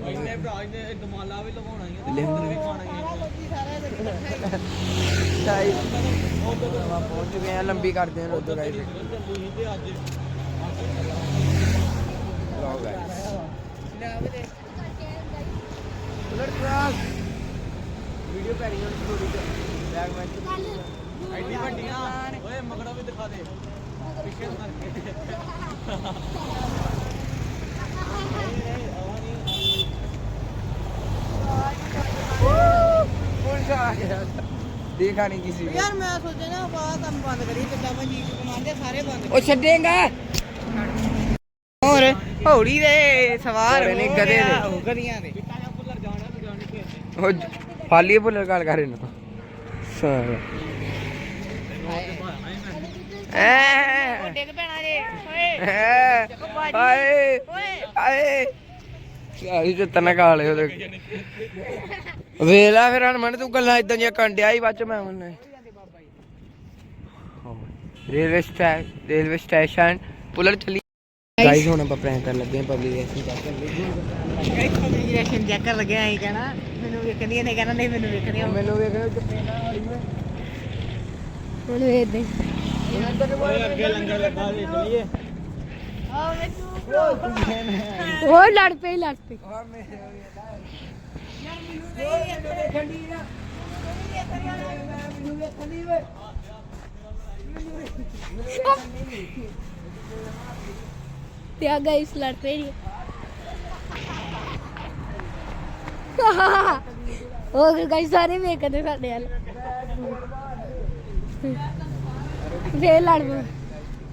ਇਹਨੇ ਭਰਾ ਇਹਨੇ ਦਮਾਲਾ ਵੀ ਲਵਾਉਣਾ ਹੀ ਲੈ। ਤੇ ਵੀ ਖਾਣਾ ਹੀ ਗਾਈਸ ਆਪਾਂ ਪਹੁੰਚ ਚੁੱਕੇ ਹਾਂ ਲੰਬੀ ਕਰਦੇ ਹਾਂ ਰੋਦੋ ਗਾਈਸ ਚੱਲੀ ਤੇ ਅੱਜ ਲਓ ਗਾਈਸ ਉਲਟ ਕਰਾਸ ਵੀਡੀਓ ਪੈ ਰਹੀ ਹੈ ਥੋੜੀ ਜਿਹੀ ਬੈਗ ਵਿੱਚ ਐਡੀ ਵੱਡੀਆਂ ਓਏ ਮਗੜਾ ਵੀ ਦਿਖਾ ਦੇ। ਪਿੱਛੇ ਨੂੰ ਕਰਕੇ। ਨਹੀਂ ਕਿਸੇ ਯਾਰ ਮੈਂ ਸੋਚਿਆ ਨਾ ਬਾਹਰ ਕੰਮ ਬੰਦ ਕਰੀ ਤੇ ਜਾਵਾਂ ਜੀ ਕਮਾਂਦੇ ਸਾਰੇ ਬੰਦ ਉਹ ਛੱਡੇਗਾ। ਹੋਰ ਹੌੜੀ ਦੇ ਸਵਾਰ ਨੇ ਗਧੇ ਦੇ। ਉਹ ਗਧੀਆਂ ਦੇ। ਭੁੱਲਰ ਜਾਣਾ ਤੂੰ ਜਾਣ ਕੇ ਉਹ ਜ- ਫਾਲੀ ਭੁੱਲਰ ਗੱਲ ਕਰ ਇਹਨੂੰ ਸਾਰਾ ਡਿੱਗ ਪੈਣਾ ਜੇ ਓਏ ਹਾਏ ਹਾਏ ਯਾਰੀ ਤੇ ਤਨ ਕਾਲੇ ਉਹਦੇ। ਵੇਲਾ ਫਿਰ ਹਨਮਨ ਤੂੰ ਗੱਲਾਂ ਇਦਾਂ ਦੀਆਂ ਕੰਡਿਆ ਹੀ ਬੱਚ ਮੈਂ ਉਹਨੇ। ਰੇਲਵੇ ਸਟੇਸ਼ਨ ਰੇਲਵੇ ਸਟੇਸ਼ਨ, ਪੁਲਰ ਚਲੀ। ਗਾਈਸ ਹੁਣ ਆਪਾਂ ਪ੍ਰੈਂਕ ਕਰਨ ਲੱਗੇ ਪਬਲਿਕ ਰਿਐਕਸ਼ਨ ਚੈੱਕ ਕਰਨ ਲੱਗੇ ਚੈੱਕ ਲੱਗਿਆ ਅਸੀਂ ਕਹਿਣਾ ਮੈਨੂੰ ਵੇਖਦੀਆਂ ਨੇ ਕਹਿਣਾ ਨਹੀਂ ਮੈਨੂੰ ਵੇਖਦੀਆਂ ਮੈਨੂੰ ਵੇਖਣਾ ਚਪੇਨਾ ਵਾਲੀ ਮੈਂ ਹੁਣ ਵੇਖਦੇ ਓਏ ਅੱਗੇ ਲੰਗਰ ਲੱਗਾ ਜੀ ਚਲੀਏ ਉਹ ਲੜ ਪਈ ਲੜ ਪਈ ਤੇ ਆ ਗਾਇਸ ਲੜ ਪਈ। ਸਾਰੇ ਵੇਖਦੇ ਸਾਡੇ ਵੱਲ। ਫੇਰ ਲੜ ਪਏ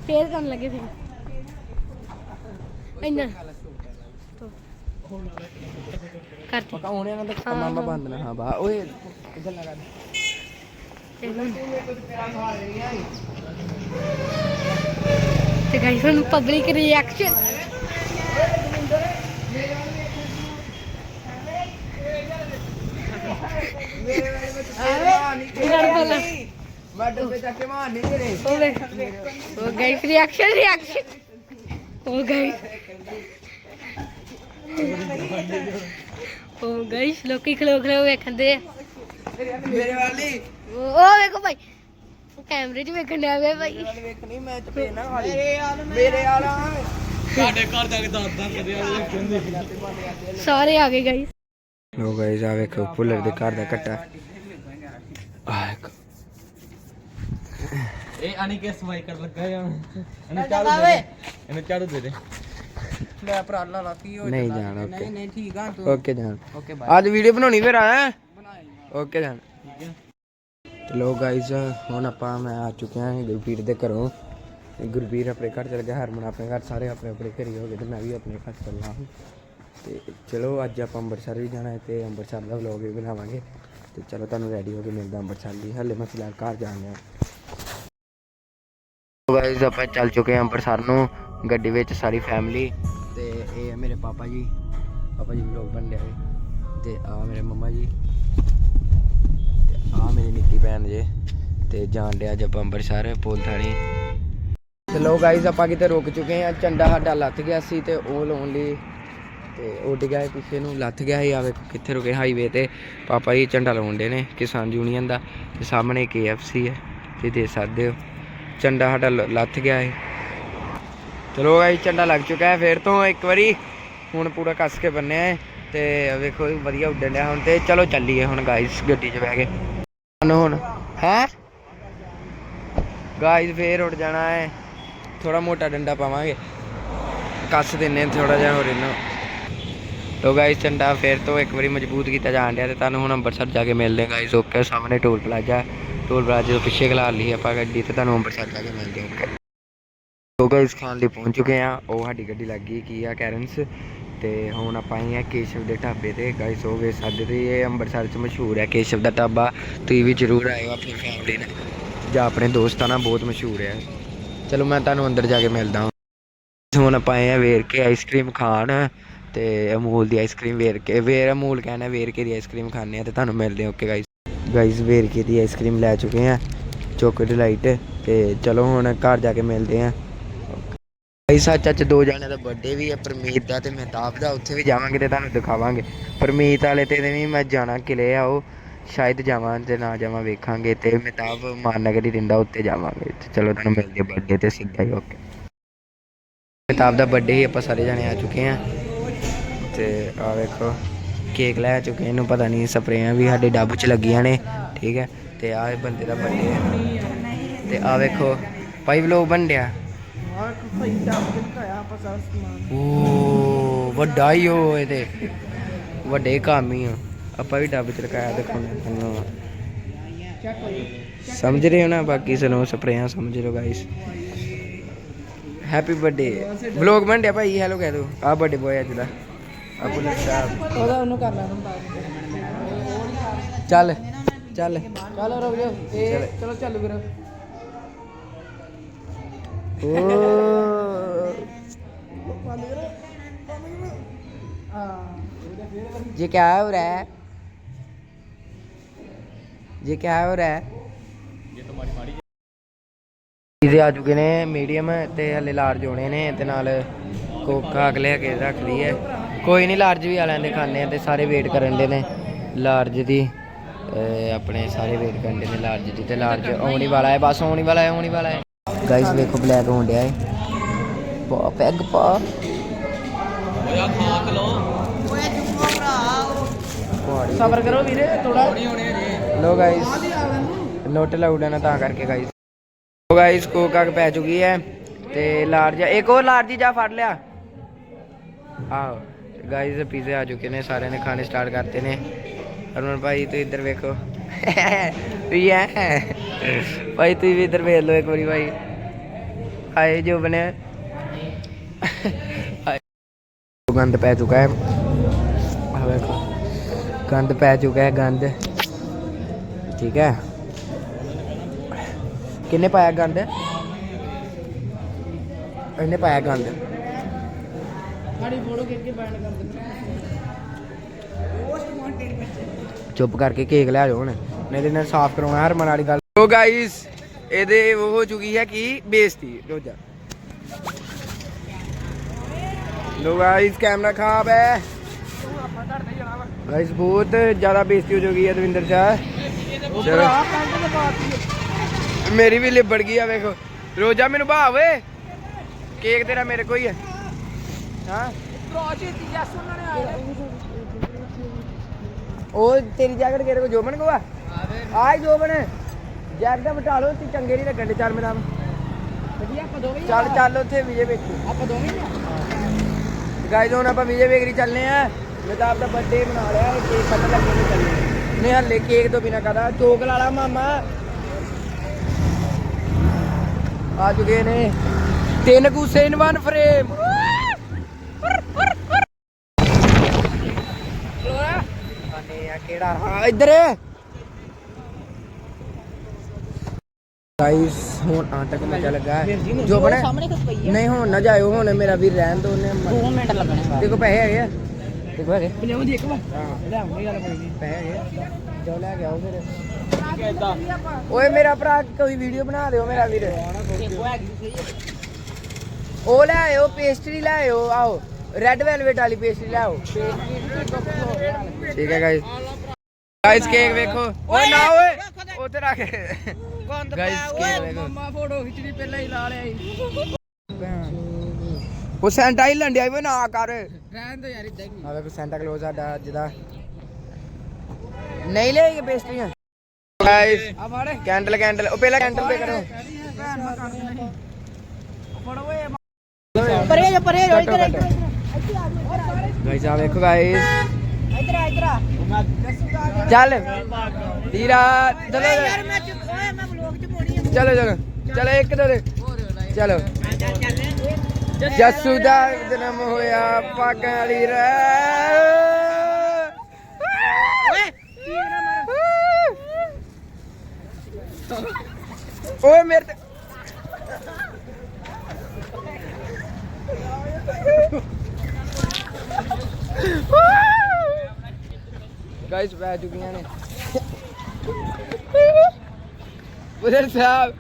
ਫੇਰ ਕਰਨ ਲੱਗੇ ਫੇਰ ਇੰਨਾ। ਕਰਤੀ। ਪਕਾ ਹੋਣੇ ਨਾ ਤਾਂ ਮਾਮਾ ਬੰਦ ਨਾ ਹਾਂ ਬਾ ਓਏ ਇਧਰ ਲਗਾ ਦੇ ਤੇ ਗਾਇਸ ਹੁਣ ਪਬਲਿਕ ਰਿਐਕਸ਼ਨ ਮੈਂ ਡੱਬੇ ਚੱਕ ਕੇ ਮਾਰ ਨਹੀਂ ਤੇਰੇ ਉਹ ਵੇਖ ਰਿਐਕਸ਼ਨ ਰਿਐਕਸ਼ਨ ਉਹ ਗਾਇਸ ਉਹ ਗਾਇਸ ਲੋਕੀ ਖਲੋ ਖਲੋ ਵੇਖਦੇ ਆ। ਮੇਰੇ ਵਾਲੀ ਉਹ ਉਹ ਵੇਖੋ ਭਾਈ। ਉਹ ਕੈਮਰੇ 'ਚ ਵੇਖਣ ਡਿਆ ਵੇ ਭਾਈ। ਵਾਲੀ ਵੇਖਣੀ ਮੈਂ ਚਪੇ ਨਾ ਖਾਲੀ ਮੇਰੇ ਵਾਲਾ ਸਾਡੇ ਘਰ ਜਾ ਕੇ ਦੱਸ ਦਾਂ ਕਦੇ ਆ ਕਹਿੰਦੇ ਸਾਰੇ ਆ ਗਏ ਗਾਇਸ ਲੋ ਗਾਇਸ ਆ ਵੇਖੋ ਪੁੱਲਰ ਦੇ ਘਰ ਦਾ ਕੱਟਾ ਇਹ ਅਣੀ ਕੇ ਸਫ਼ਾਈ ਕਰ ਲੱਗਾ ਜਾਂ ਇਹਨੂੰ ਝਾੜੂ ਦੇ ਦੇ। ਇਹਨੂੰ ਝਾੜੂ ਦੇ ਦੇ। ਮੈਂ ਭਰਾ ਲਾ ਕੀ ਹੋ ਨਹੀਂ ਜਾਣ ਓਕੇ। ਨਹੀਂ ਨਹੀਂ ਠੀਕ ਆ ਤੂੰ। ਓਕੇ ਜਾਣ। ਓਕੇ ਬਾਏ ਅੱਜ ਵੀਡੀਓ ਬਣਾਉਣੀ ਫਿਰ ਆ ਬਣਾਈ ਓਕੇ ਜਾਣ। ਠੀਕ ਹੈ ਤੇ ਲੋ ਗਾਇਸ ਹੁਣ ਆਪਾਂ ਮੈਂ ਆ ਚੁੱਕਿਆ ਹਾਂ ਗੁਰਪੀਰ ਦੇ ਘਰੋਂ। ਤੇ ਗੁਰਪੀਰ ਆਪਣੇ ਘਰ ਚਲ ਗਿਆ ਹਰਮਨ ਆਪਣੇ ਘਰ ਸਾਰੇ ਆਪਣੇ ਆਪਣੇ ਘਰ ਹੀ ਹੋ ਗਏ ਤੇ ਮੈਂ ਵੀ ਆਪਣੇ ਘਰ ਚੱਲਾਂ ਹਾਂ ਤੇ ਚਲੋ ਅੱਜ ਆਪਾਂ ਅੰਮ੍ਰਿਤਸਰ ਵੀ ਜਾਣਾ ਹੈ ਤੇ ਅੰਮ੍ਰਿਤਸਰ ਦਾ ਵਲੌਗ ਵੀ ਬਣਾਵਾਂਗੇ। ਤੇ ਚਲੋ ਤੁਹਾਨੂੰ ਰੈਡੀ ਹੋ ਕੇ ਮਿਲਦਾ ਅੰਮ੍ਰਿਤਸਰ ਲਈ ਹਲੇ ਮੈਂ ਫਿਲਹਾਲ ਘਰ ਜਾਣਾ ਹੈ ਗਾਇਸ ਆਪਾਂ ਚੱਲ ਚੁੱਕੇ ਹਾਂ ਅੰਮ੍ਰਿਤਸਰ ਨੂੰ, ਗੱਡੀ ਵਿੱਚ ਸਾਰੀ ਫੈਮਿਲੀ ਤੇ ਇਹ ਹੈ ਮੇਰੇ ਪਾਪਾ ਜੀ। ਪਾਪਾ ਜੀ ਵਲੌਗ ਬਣ ਲਿਆ ਹੈ ਤੇ ਆ ਮੇਰੇ ਮੰਮਾ ਜੀ। ਤੇ ਆ ਮੇਰੀ ਨਿੱਕੀ ਭੈਣ ਜੇ। ਤੇ ਜਾਣ ਡਿਆ ਅੱਜ ਆਪਾਂ ਅੰਮ੍ਰਿਤਸਰ ਪੁੱਲ ਥਾਣੀ। ਤੇ ਲੋ ਗਾਈਜ਼ ਆਪਾਂ ਕਿਤੇ ਰੁਕ ਚੁੱਕੇ ਹਾਂ। ਝੰਡਾ ਸਾਡਾ ਲੱਥ ਗਿਆ ਸੀ ਤੇ ਉਹ ਲਾਉਣ ਲਈ ਤੇ ਉੱਡ ਗਿਆ ਪਿੱਛੇ ਨੂੰ, ਲੱਥ ਗਿਆ ਸੀ ਆ ਵੇਖੋ ਕਿੱਥੇ ਰੁਕੇ ਹਾਈਵੇ ਤੇ। ਪਾਪਾ ਜੀ ਝੰਡਾ ਲਾਉਣ ਨੇ ਕਿਸਾਨ ਯੂਨੀਅਨ ਦਾ, ਤੇ ਸਾਹਮਣੇ KFC ਹੈ ਤੇ ਦੇ ਸਕਦੇ ਹੋ। ਝੰਡਾ ਸਾਡਾ ਲੱਥ ਗਿਆ ਹੈ ਚਲੋ ਗਾਈ ਝੰਡਾ ਲੱਗ ਚੁੱਕਾ ਹੈ, ਫੇਰ ਤੋਂ ਇੱਕ ਵਾਰੀ ਹੁਣ ਪੂਰਾ ਕੱਸ ਕੇ ਬੰਨਿਆ ਹੈ, ਤੇ ਵੇਖੋ ਵਧੀਆ ਉੱਡਣ ਡਿਆ ਹੁਣ ਤੇ। ਚਲੋ ਚੱਲੀਏ ਹੁਣ ਗਾਈਸ ਗੱਡੀ 'ਚ ਬਹਿ ਕੇ। ਹੁਣ ਹੈ? ਗਾਈਸ ਫੇਰ ਉੱਡ ਜਾਣਾ ਹੈ। ਥੋੜਾ ਮੋਟਾ ਡੰਡਾ ਪਾਵਾਂਗੇ। ਕੱਸ ਦਿੰਨੇ ਥੋੜਾ ਜਿਹਾ ਹੋਰ ਇਹਨੂੰ। ਤੋ ਗਾਈਸ ਝੰਡਾ ਫੇਰ ਤੋਂ ਇੱਕ ਵਾਰੀ ਮਜ਼ਬੂਤ ਕੀਤਾ ਜਾਣ ਡਿਆ ਤੇ ਤੁਹਾਨੂੰ ਹੁਣ ਅੰਮ੍ਰਿਤਸਰ ਜਾ ਕੇ ਮਿਲਦੇ ਗਾਈਸ ਓਕੇ ਸਾਹਮਣੇ ਟੋਲ ਪਲਾਜ਼ਾ ਟੋਲ ਪਲਾਜ਼ੇ ਤੋਂ ਪਿੱਛੇ ਖਲਾ ਲਈ ਆਪਾਂ ਗੱਡੀ ਤੇ ਤੁਹਾਨੂੰ ਅੰਮ੍ਰਿਤਸਰ ਜਾ ਕੇ ਮਿਲਦੇ ਓਕੇ ਤੋ ਗਾਈਸ ਖਾਣ ਲਈ ਪਹੁੰਚ ਚੁੱਕੇ ਆ ਉਹ ਸਾਡੀ ਗੱਡੀ ਲੱਗ ਗਈ, ਕੀ ਆ ਕੈਰਨਸ ਤੇ ਹੁਣ ਆਪਾਂ ਆਏ ਆ ਕੇਸ਼ਵ ਦੇ ਢਾਬੇ ਤੇ। ਗਾਈਸ ਹੋ ਗਏ ਸਾਡੇ ਤੇ ਇਹ ਅੰਮ੍ਰਿਤਸਰ ਚ ਮਸ਼ਹੂਰ ਹੈ, ਕੇਸ਼ਵ ਦਾ ਢਾਬਾ। ਤੁਸੀਂ ਵੀ ਜ਼ਰੂਰ ਆਇਓ ਆਪਣੀ ਫੈਮਿਲੀ ਨਾਲ। ਜਾਂ ਆਪਣੇ ਦੋਸਤਾਂ ਨਾਲ ਬਹੁਤ ਮਸ਼ਹੂਰ ਹੈ। ਚਲੋ, ਮੈਂ ਤੁਹਾਨੂੰ ਅੰਦਰ ਜਾ ਕੇ ਮਿਲਦਾ ਹਾਂ। ਹੁਣ ਆਪਾਂ ਆਏ ਆ ਵੇਰ ਕੇ ਆਈਸਕ੍ਰੀਮ ਖਾਣ। ਤੇ ਅਮੂਲ ਦੀ ਆਈਸਕ੍ਰੀਮ ਵੇਰ ਕੇ, ਵੇਰ ਅਮੂਲ ਕਹਿੰਦਾ ਵੇਰ ਕੇ ਦੀ ਆਈਸਕ੍ਰੀਮ ਖਾਣੇ ਆ ਤੇ ਤੁਹਾਨੂੰ ਮਿਲਦੇ ਓਕੇ ਗਾਈਸ ਗਾਈਸ ਵੇਰ ਕੇ ਦੀ ਆਈਸਕ੍ਰੀਮ ਲੈ ਚੁੱਕੇ ਆ ਚੋਕੋ ਡਿਲਾਈਟ ਤੇ ਚਲੋ ਹੁਣ ਘਰ ਜਾ ਕੇ ਮਿਲਦੇ ਆਂ ਭਾਈ ਸੱਚ ਅੱਜ ਦੋ ਜਣਿਆਂ ਦਾ ਬਰਥਡੇ ਵੀ ਹੈ, ਪਰਮੀਤ ਦਾ ਤੇ ਮਹਿਤਾਬ ਦਾ, ਉੱਥੇ ਵੀ ਜਾਵਾਂਗੇ ਤੇ ਤੁਹਾਨੂੰ ਦਿਖਾਵਾਂਗੇ। ਪਰਮੀਤ ਵਾਲੇ ਤੇ ਵੀ ਮੈਂ ਜਾਣਾ, ਕਿਲੇ ਆ ਉਹ, ਸ਼ਾਇਦ ਜਾਵਾਂ ਤੇ ਨਾ ਜਾਵਾਂ ਵੇਖਾਂਗੇ ਤੇ ਮਹਿਤਾਬ ਮਾਨਨਗਰ ਹੀ ਰਹਿੰਦਾ ਉੱਤੇ ਜਾਵਾਂਗੇ। ਤੇ ਚਲੋ ਤੁਹਾਨੂੰ ਮਿਲਦੇ ਬਰਥਡੇ ਤੇ, ਸਿੱਧਾ ਹੀ ਓਕੇ ਮਹਿਤਾਬ ਦਾ ਬਰਥਡੇ ਹੀ ਆਪਾਂ ਸਾਰੇ ਜਣੇ ਆ ਚੁੱਕੇ ਆ ਤੇ ਆ ਵੇਖੋ ਕੇਕ ਲੈ ਚੁੱਕੇ ਇਹਨੂੰ ਪਤਾ ਨਹੀਂ ਸਪਰੇਆਂ ਵੀ ਸਾਡੇ ਡੱਬ 'ਚ ਲੱਗੀਆਂ ਨੇ, ਠੀਕ ਹੈ? ਤੇ ਆਹ ਬੰਦੇ ਦਾ ਬਰਥਡੇ ਹੈ ਤੇ ਆ ਵੇਖੋ, ਭਾਈ ਵਲੋਗ ਬਣ ਓ ਵੱਡਾ ਹੀ ਉਹ ਇਹਦੇ ਵੱਡੇ ਕੰਮ ਹੀ ਆ। ਆਪਾਂ ਵੀ ਡੱਬ ਚ ਲਗਾਇਆ ਦਿਖਾਉਂਦੇ ਤੁਹਾਨੂੰ ਸਮਝ ਰਹੇ ਹੋ ਨਾ ਬਾਕੀ, ਸਾਨੂੰ ਸਪਰੇਆਂ ਸਮਝ ਲਓ ਗਾਇਸ ਹੈਪੀ ਬਰਥਡੇ ਵਲੌਗ ਬਣ ਡਿਆ ਭਾਈ ਹੈਲੋ ਕਹਿ ਦੋ। ਆ ਬਰਥਡੇ ਬੋਏ ਅੱਜ ਦਾ। ਆਪੂ ਸਾਹਿਬ ਉਹਦਾ ਉਹਨੂੰ ਕਰ ਲੈ ਚੱਲ ਚੱਲ ਚਲੋ ਰੁਕ ਜਾਓ ਚੱਲ। ਇਹ ਚਲੋ ਚੱਲ ਵੀਰ ਓ ये क्या हो रहा है ये क्या हो रहा है ਇਹਦੇ ਆ ਚੁੱਕੇ ਨੇ ਮੀਡੀਅਮ ਤੇ ਹਲੇ ਲਾਰਜ ਹੋਣੇ ਨੇ ਤੇ ਨਾਲ ਕੋਕਾ ਅਗਲੇ ਕੇ ਰੱਖ ਲਈ ਹੈ ਕੋਈ ਨਹੀਂ ਲਾਰਜ ਵੀ ਆ ਲੈਂਦੇ ਖਾਣੇ ਆ ਤੇ ਸਾਰੇ ਵੇਟ ਕਰਨ ਦੇ ਨੇ। ਲਾਰਜ ਦੀ ਆਪਣੇ ਸਾਰੇ ਵੇਟ ਕਰਨ ਦੇ ਨੇ ਲਾਰਜ ਦੀ ਤੇ ਲਾਰਜ ਆਉਣੀ ਵਾਲਾ ਹੈ ਬਸ ਆਉਣੀ ਵਾਲਾ ਹੈ ਆਉਣੀ ਵਾਲਾ ਹੈ। ਗਾਇਸ ਵੇਖੋ ਬਲੈਕ ਹੋਣ ਡਿਆ ਹੈ। ਪਾ ਪੈਗ ਪਾ। ਓਏ ਖਾਕ ਲੋ ਕੁਹਾੜੀ ਸਬਰ ਕਰੋ ਵੀਰੇ ਥੋੜਾ ਲੋ ਗਾਇਸ ਨੋਟ ਲਾਉਡ ਨਾ ਤਾਂ ਕਰਕੇ ਗਾਇਸ ਲੋ ਗਾਇਸ ਕੋਕਾ ਪੈ ਚੁੱਕੀ ਹੈ ਤੇ ਲਾਰਜ ਇੱਕ ਹੋਰ ਲਾਰਜ ਜਾ ਫੜ ਲਿਆ। ਆਹੋ। ਗਾਇਸ ਪੀਜ਼ੇ ਆ ਚੁੱਕੇ ਨੇ, ਸਾਰਿਆਂ ਨੇ ਖਾਣੇ ਸਟਾਰਟ ਕਰਤੇ ਨੇ। ਅਰਮਨ ਭਾਈ, ਤੁਸੀਂ ਇੱਧਰ ਵੇਖੋ। ਵੀ ਭਾਈ, ਤੁਸੀਂ ਵੀ ਇੱਧਰ ਵੇਖ ਲਓ ਇੱਕ ਵਾਰੀ ਭਾਈ। ਆਏ ਜੋ ਬਣਿਆ। ਗੰਦ ਪੈ ਚੁੱਕਾ ਹੈ। ਵੇਖੋ। ਗੰਦ ਪੈ ਚੁੱਕਾ ਹੈ, ਗੰਦ। ਠੀਕ ਹੈ। ਕਿੰਨੇ ਪਾਇਆ ਗੰਦ? ਇਹਨੇ ਪਾਇਆ ਗੰਦ। ਸਾਡੀ ਫੋਟੋ ਖਿੱਚ ਕੇ ਬੈਂਡ ਕਰ ਦੇ ਚੁੱਪ ਕਰਕੇ ਕੇਕ ਲੈ ਜਾਓ ਹੁਣ। ਨਹੀਂ ਤੇ ਸਾਫ਼ ਕਰਾਉਣਾ ਹਰਮਨ ਵਾਲੀ ਗੱਲ। ਸੋ ਗਾਇਸ ਇਹਦੇ ਉਹ ਹੋ ਚੁੱਕੀ ਹੈ ਕਿ? ਬੇਇੱਜ਼ਤੀ ਰੋਜਾ। ਲੋ ਗਾਇਸ ਕੈਮਰਾ ਖਰਾਬ ਹੈ। ਗਾਇਸ ਬਹੁਤ ਜ਼ਿਆਦਾ ਬੇਇੱਜ਼ਤੀ ਹੋ ਚੁੱਕੀ ਹੈ ਦਵਿੰਦਰ ਚਲੋ। ਮੇਰੀ ਵੀ ਲਿਬੜ ਗਈ ਆ ਵੇਖੋ। ਰੋਜਾ ਮੈਨੂੰ ਭਾਵ ਓਏ ਕੇਕ ਤੇਰਾ ਮੇਰੇ ਕੋਈ ਹੈ ਹਾਂ। ਉਹ ਤੇਰੀ ਜੈਕਟ ਕਿਹੜੇ ਕੋ ਜੋਬਨ ਕੋ ਆ? ਆਈ ਜੋਬਨ। ਜੈਕਟ ਬਟਾ ਲਓ ਤੇ ਚੰਗੇ ਨਹੀਂ ਲੱਗਣ ਦੇ ਚੱਲ ਮੇਰਾ ਵਧੀਆ ਆਪਾਂ ਦੋਵੇਂ ਚੱਲ ਚੱਲ ਉੱਥੇ ਵਿਜੇ ਵੇਖੀ। ਆਪਾਂ ਦੋਵੇਂ ਹੀ ਗਾਇਜ਼ ਹੁਣ ਆਪਾਂ ਵਿਜੇ ਵੇਕਰੀ ਚੱਲਨੇ ਆ ਮੈਂ ਤਾਂ ਆਪਦਾ ਬਰਥਡੇ ਬਣਾ ਲਿਆ ਕੇਕ ਕੱਟ ਲੱਗੇ ਨੇ ਚੱਲਨੇ ਨਹੀਂ ਹਲੇ ਕੇਕ ਤੋਂ ਬਿਨਾ ਕਹਦਾ? ਚੋਕ ਲਾਲਾ ਮਾਮਾ। ਆ ਚੁਕੇ ਨੇ। ਤਿੰਨ ਗੁੱਸੇ ਇਨ ਵਨ ਫਰੇਮ ਆਨੇ ਆ ਕਿਹੜਾ? ਹਾਂ ਇੱਧਰ। ਗਾਇਸ ਹੁਣ ਆਟਕ ਮਚਾ ਲੱਗਾ। ਹੈ। ਜੋ ਬਣੇ ਸਾਹਮਣੇ ਕੁਝ ਪਈ ਨਹੀਂ ਹੁਣ ਨਾ ਜਾਇਓ ਹੁਣ ਮੇਰਾ ਵੀਰ ਰਹਿਣ ਦੋ ਉਹਨੇ। 2 ਮਿੰਟ ਲੱਗਣੇ ਦੇਖੋ ਪੈਸੇ ਹੈਗੇ ਆ। ਦੇਖੋ ਹੈਗੇ ਬਲਿਆਉਂ ਦੀ ਇੱਕ ਵਾਰ। ਹਾਂ। ਲਿਆਉਂਗੇ ਗੱਲ ਕੋਈ ਨਹੀਂ। ਪੈਸੇ ਹੈਗੇ। ਜਾਓ ਲੈ ਕੇ ਆਓ ਫਿਰ। ਓਏ ਮੇਰਾ ਭਰਾ ਕੋਈ ਵੀਡੀਓ ਬਣਾ ਦਿਓ ਮੇਰਾ ਵੀਰ। ਉਹ ਲੈ ਆਇਓ ਪੇਸਟਰੀ ਲੈ ਆਇਓ ਆਓ। ਰੈੱਡ ਵੈਲਵੇਟ ਵਾਲੀ ਪੇਸਟਰੀ ਲੈ ਆਓ। ਠੀਕ ਹੈ ਗਾਇਸ ਗਾਇਸ ਕੇਕ ਵੇਖੋ। ਓਏ ਨਾ ਓਏ। ਉੱਥੇ ਰੱਖ ਗਾਇਸ ਕੇਕ ਵੇਖੋ। ਮਮਾ ਫੋਟੋ ਖਿੱਚਣੀ ਪਹਿਲਾਂ ਹੀ ਲਾ ਲਿਆ ਸੀ ਉਹ ਸੈਂਟਾ ਹੀ ਲੰਡਿਆ ਵੇ ਨਾ ਕਰ। ਰਹਿਣ ਦੋ ਯਾਰ ਇਦਾਂ ਹੀ। ਆ ਵੇਖੋ ਸੈਂਟਾ ਕਲੋਜ਼ ਸਾਡਾ ਅੱਜ ਦਾ। ਨਹੀਂ ਲੈ ਇਹ ਪੇਸਟਰੀਆਂ ਗਾਇਸ ਆ ਮਾੜੇ ਕੈਂਡਲ ਕੈਂਡਲ ਉਹ ਪਹਿਲਾਂ ਕੈਂਡਲ ਤੇ ਕਰੋ। ਫੜੋ ਓਏ ਪਰੇ ਜਾ ਪਰੇ ਜਾ ਇੱਧਰ ਇੱਧਰ ਗਾਇਸ ਆ ਵੇਖੋ ਗਾਇਸ ਇੱਧਰ ਆ ਇੱਧਰ ਆ। ਚੱਲ। ਧੀਰਾ ਚਲੋ। ਯਾਰ ਮੈਂ ਓਏ ਮੈਂ ਵਲੌਗ ਚ ਮੋੜੀ ਆ। ਚਲੋ ਚਲੋ। ਚਲੋ ਇੱਕ ਦੋ ਚਲੋ। ਜੱਸੂ ਦਾ ਜਨਮ ਹੋਇਆ ਪਾਕਾਂ ਵਾਲੀ ਰਹਿ ਓਏ ਮੇਰੇ ਤੇ गाइस बैठ चुकी हैं बुज़ुर्ग साहब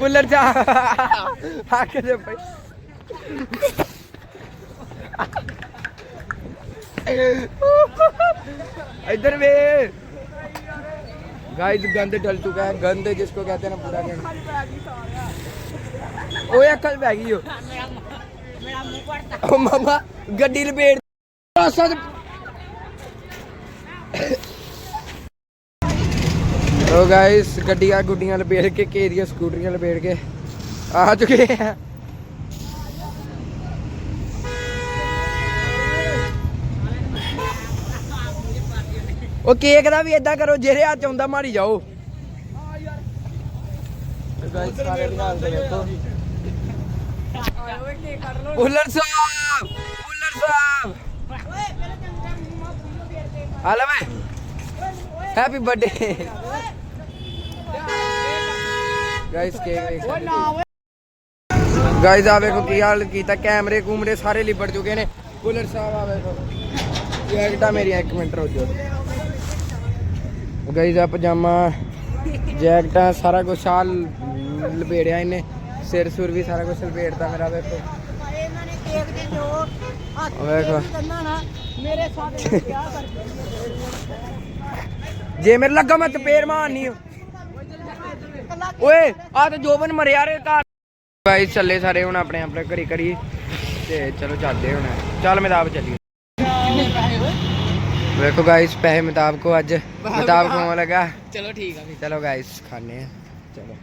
पुलर जा आके दे भाई। इधर वे गाइस गंद डल चुका है। गंद जिसको कहते हैं ना, पूरा गंद। ओए अकल बैगी हो। ਗੱਡੀ ਲਪੇਟ ਗੱਡੀਆਂ ਗੁੱਡੀਆਂ ਲਪੇਟ ਕੇ, ਘੇਰੀਆਂ, ਸਕੂਟਰੀਆਂ ਲਪੇਟ ਕੇ ਆ ਚੁੱਕੇ ਆ। ਉਹ ਕੇਕ ਦਾ ਵੀ ਇਦਾਂ ਕਰੋ, ਜਿਹੜੇ ਹੱਥ ਆਉਂਦਾ ਮਾਰੀ ਜਾਓ। ਗਾਇਸ ਸਾਰੇ ਨਿਕਾਲ ਕੇ ਦੇਖੋ ਉਲਰ ਸਾਹਿਬ ਉਲਰ ਸਾਹਿਬ। ਹਾਲੇ ਵੇ। Happy birthday guys cake guys ਆ ਵੇਖੋ ਕੀ ਹਾਲ ਕੀਤਾ। ਕੈਮਰੇ ਕੂਮਰੇ ਸਾਰੇ ਲਿਬੜ ਚੁੱਕੇ ਨੇ। ਕੂਲਰ ਸਾਹਿਬ ਆ ਵੇਖੋ। ਜੈਕਟਾਂ ਮੇਰੀਆਂ ਇੱਕ ਮਿੰਟ ਰੁਕ ਜਾਓ। ਗਾਇਸ ਆ ਪਜਾਮਾ ਜੈਕਟਾਂ ਸਾਰਾ ਕੁਝ ਸਾਲ ਲਪੇੜਿਆ ਇਹਨੇ। ਸਿਰ ਸੁਰ ਵੀ ਸਾਰਾ ਕੁਝ ਲਪੇੜਦਾ ਮੇਰਾ ਵੇਖੋ। ਜੋ ਹੱਥ ਉਹ ਵੇਖੋ। ਕੰਨਾ ਨਾ ਮੇਰੇ ਸਾਡੇ ਵਿਆਹ ਕਰ ਜੇ ਮੇਰੇ ਲੱਗਾ ਮੈਂ ਚਪੇੜ ਮਾਰਨੀ ਓ। ਓਏ ਆ ਤੇ ਜੋਬਨ ਮਰਿਆ ਰੇ ਘਰ। ਗਾਇਸ ਚੱਲੇ ਸਾਰੇ ਹੁਣ ਆਪਣੇ ਆਪਣੇ ਘਰੀ ਘਰੀ। ਤੇ ਚਲੋ ਚੱਲਦੇ ਹੁਣ। ਚੱਲ ਮਿਤਾਬ ਚੱਲੀਏ ਵੇਖੋ ਗਾਇਸ ਪੈਸੇ ਮਿਤਾਬ ਕੋ ਅੱਜ। ਮਿਤਾਬ ਕੋ ਲਗਾ? ਚਲੋ ਠੀਕ ਆ ਚਲੋ ਗਾਇਸ ਖਾਣੇ ਆ। ਚਲੋ।